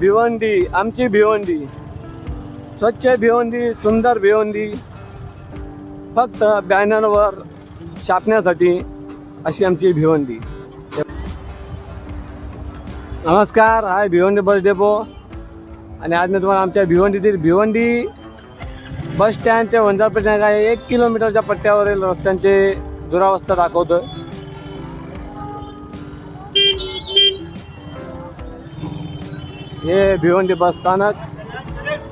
भिवंडी आमची भिवंडी. स्वच्छ भिवंडी सुंदर भिवंडी. फक्त बॅनरवर छापण्यासाठी अशी आमची भिवंडी. नमस्कार हाय भिवंडी बस डेपो. आणि आज मी तुम्हाला आमच्या भिवंडीतील भिवंडी बस स्टँड ते वंजारपेठ काय एक किलोमीटरच्या पट्ट्यावरील रस्त्यांचे दुरावस्था दाखवतो हे भिवंडी बस स्थानक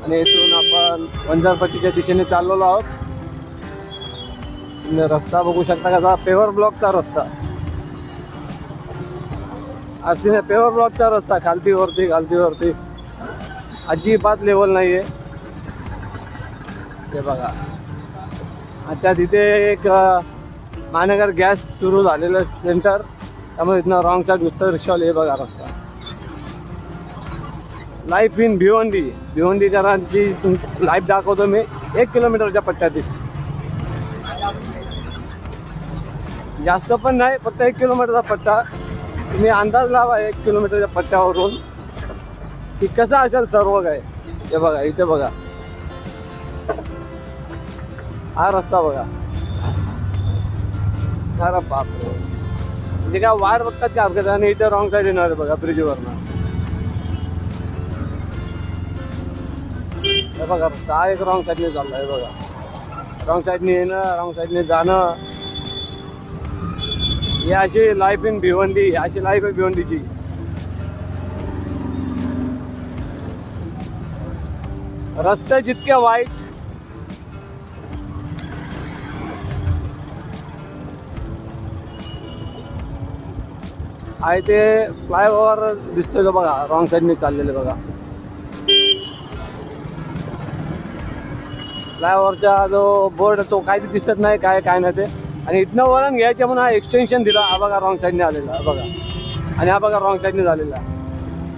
आणि इथून आपण वंजारपट्टीच्या दिशेने चाललेलो आहोत. रस्ता बघू शकता कसा पेवर ब्लॉकचा रस्ता. असं पेवर ब्लॉकचा रस्ता खालतीवरती खालतीवरती अजिबात लेवल नाही आहे ते बघा. आता तिथे एक महानगर गॅस सुरू झालेलं सेंटर त्यामुळे इथनं रॉंग साईड उत्तर रिक्षावाले हे बघा रस्ता. लाईफ इन भिवंडी भिवंडीकरांची लाईफ दाखवतो मी. एक किलोमीटरच्या पट्ट्यातील जास्त पण नाही फक्त एक किलोमीटरचा पट्टा. तुम्ही अंदाज लावा एक किलोमीटरच्या पट्ट्यावरून. की कसं असेल सर्व काय? हे बघा इथे बघा. हा रस्ता बघा. खरं बापरे. म्हणजे काय वाट बघतात का अपघात आणि इथे रॉंग साईड येणार आहे बघा ब्रिजवरनं हे बघा हा एक रॉंग साईडने आहे बघा. रॉंग साईडने येणं रॉंग साईडने जाणं. ही अशी लाईफ इन भिवंडी अशी लाईफ आहे भिवंडीची. रस्ते जितके वाईट आहे ते फ्लायओव्हर दिसतोय का बघा रॉंग साईडने चाललेले बघा. फ्लायओव्हरचा जो बोर्ड तो काही दिसत नाही काय काय नाही ते. आणि इथनं वळण घ्यायच्या म्हणून हा एक्सटेन्शन दिला. हा बघा रॉंग साईडने आलेला. हा बघा. आणि हा बघा रॉंग साईडने झालेला.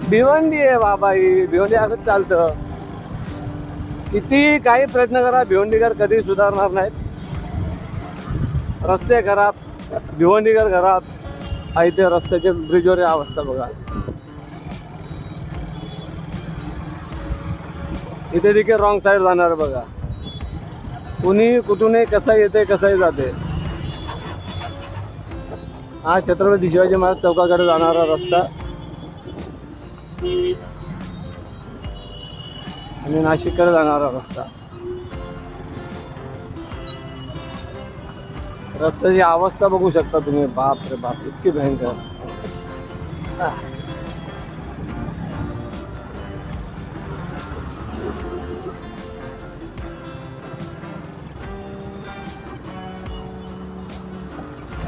भिवंडी आहे बाबा ही भिवंडी असंच चालतं. किती काही प्रयत्न करा भिवंडीकर कधी सुधारणार नाहीत. रस्ते खराब. भिवंडीकर खराब. हा इथे रस्त्याचे ब्रिजवर अवस्था बघा. इथे देखील रॉंग साईड जाणार बघा. कुणी कुठूनही कसा येते कसंही जाते. हा छत्रपती शिवाजी महाराज चौकाकडे जाणारा रस्ता. आणि नाशिककडे जाणारा रस्ता. रस्त्याची अवस्था बघू शकता तुम्ही. बाप रे बाप इतकी भयंकर.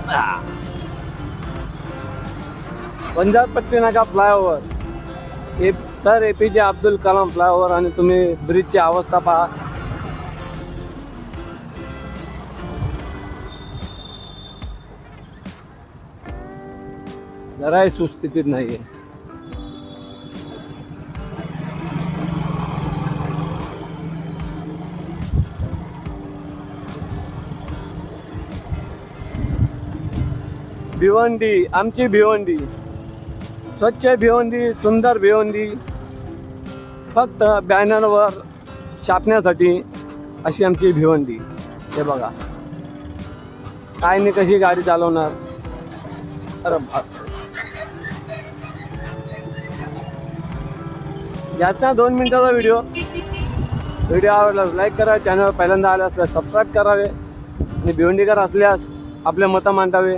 पंजाब पंजाबपट्टी नाका flyover A sir A P J Abdul Kalam flyover आणि तुम्ही ब्रिजची अवस्था पहा. जराही सुस्थितीत नाही आहे भिवंडी आमची भिवंडी. स्वच्छ भिवंडी सुंदर भिवंडी. फक्त बॅनरवर छापण्यासाठी अशी आमची भिवंडी. हे बघा. काय नाही कशी गाडी चालवणार? अरे जास्त ना दोन मिनिटाचा व्हिडिओ व्हिडिओ आवडला लाईक करा चॅनल पहिल्यांदा आले असल्यास सबस्क्राईब करावे. आणि भिवंडीकर असल्यास आपले मतं मांडावे.